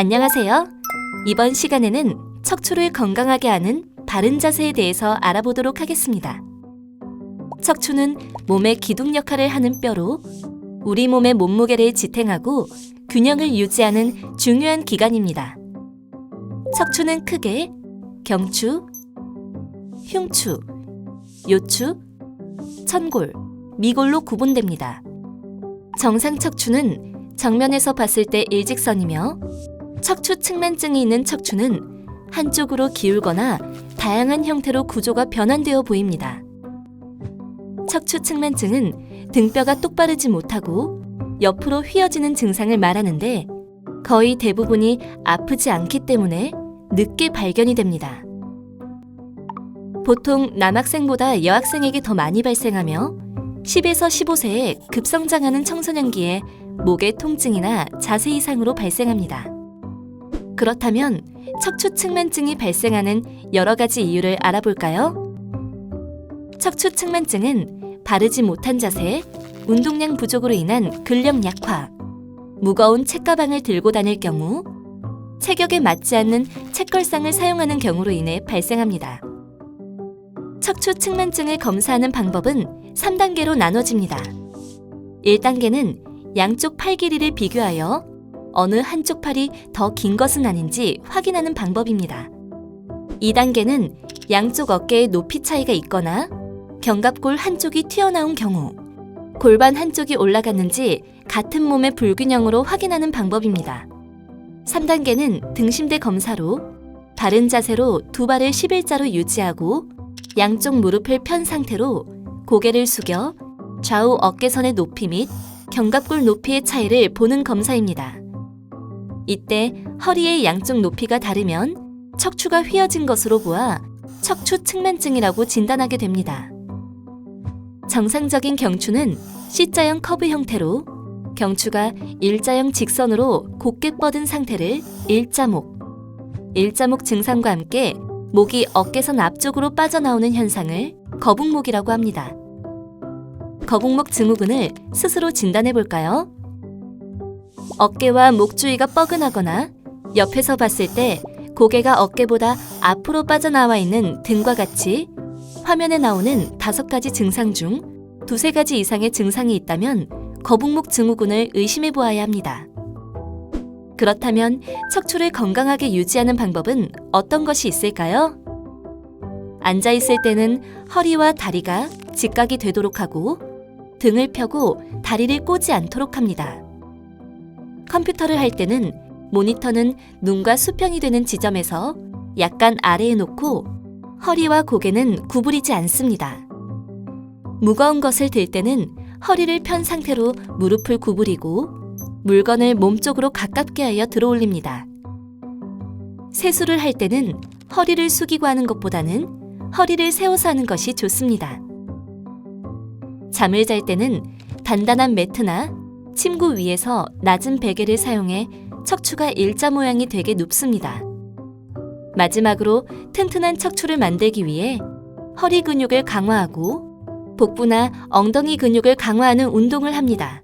안녕하세요. 이번 시간에는 척추를 건강하게 하는 바른 자세에 대해서 알아보도록 하겠습니다. 척추는 몸의 기둥 역할을 하는 뼈로 우리 몸의 몸무게를 지탱하고 균형을 유지하는 중요한 기관입니다. 척추는 크게 경추, 흉추, 요추, 천골, 미골로 구분됩니다. 정상 척추는 정면에서 봤을 때 일직선이며 척추 측만증이 있는 척추는 한쪽으로 기울거나 다양한 형태로 구조가 변환되어 보입니다. 척추 측만증은 등뼈가 똑바르지 못하고 옆으로 휘어지는 증상을 말하는데 거의 대부분이 아프지 않기 때문에 늦게 발견이 됩니다. 보통 남학생보다 여학생에게 더 많이 발생하며 10에서 15세에 급성장하는 청소년기에 목의 통증이나 자세 이상으로 발생합니다. 그렇다면 척추 측만증이 발생하는 여러 가지 이유를 알아볼까요? 척추 측만증은 바르지 못한 자세, 운동량 부족으로 인한 근력 약화, 무거운 책가방을 들고 다닐 경우, 체격에 맞지 않는 책걸상을 사용하는 경우로 인해 발생합니다. 척추 측만증을 검사하는 방법은 3단계로 나눠집니다. 1단계는 양쪽 팔 길이를 비교하여 어느 한쪽 팔이 더 긴 것은 아닌지 확인하는 방법입니다. 2단계는 양쪽 어깨의 높이 차이가 있거나 견갑골 한쪽이 튀어나온 경우, 골반 한쪽이 올라갔는지 같은 몸의 불균형으로 확인하는 방법입니다. 3단계는 등심대 검사로 바른 자세로 두 발을 11자로 유지하고 양쪽 무릎을 편 상태로 고개를 숙여 좌우 어깨선의 높이 및 견갑골 높이의 차이를 보는 검사입니다. 이때 허리의 양쪽 높이가 다르면 척추가 휘어진 것으로 보아 척추 측만증이라고 진단하게 됩니다. 정상적인 경추는 C자형 커브 형태로 경추가 일자형 직선으로 곧게 뻗은 상태를 일자목, 일자목 증상과 함께 목이 어깨선 앞쪽으로 빠져나오는 현상을 거북목이라고 합니다. 거북목 증후군을 스스로 진단해 볼까요? 어깨와 목 주위가 뻐근하거나 옆에서 봤을 때 고개가 어깨보다 앞으로 빠져나와 있는 등과 같이 화면에 나오는 다섯 가지 증상 중 두세 가지 이상의 증상이 있다면 거북목 증후군을 의심해 보아야 합니다. 그렇다면 척추를 건강하게 유지하는 방법은 어떤 것이 있을까요? 앉아 있을 때는 허리와 다리가 직각이 되도록 하고 등을 펴고 다리를 꼬지 않도록 합니다. 컴퓨터를 할 때는 모니터는 눈과 수평이 되는 지점에서 약간 아래에 놓고 허리와 고개는 구부리지 않습니다. 무거운 것을 들 때는 허리를 편 상태로 무릎을 구부리고 물건을 몸 쪽으로 가깝게 하여 들어 올립니다. 세수를 할 때는 허리를 숙이고 하는 것보다는 허리를 세워서 하는 것이 좋습니다. 잠을 잘 때는 단단한 매트나 침구 위에서 낮은 베개를 사용해 척추가 일자 모양이 되게 눕습니다. 마지막으로 튼튼한 척추를 만들기 위해 허리 근육을 강화하고 복부나 엉덩이 근육을 강화하는 운동을 합니다.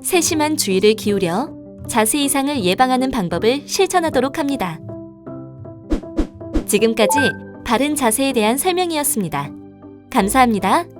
세심한 주의를 기울여 자세 이상을 예방하는 방법을 실천하도록 합니다. 지금까지 바른 자세에 대한 설명이었습니다. 감사합니다.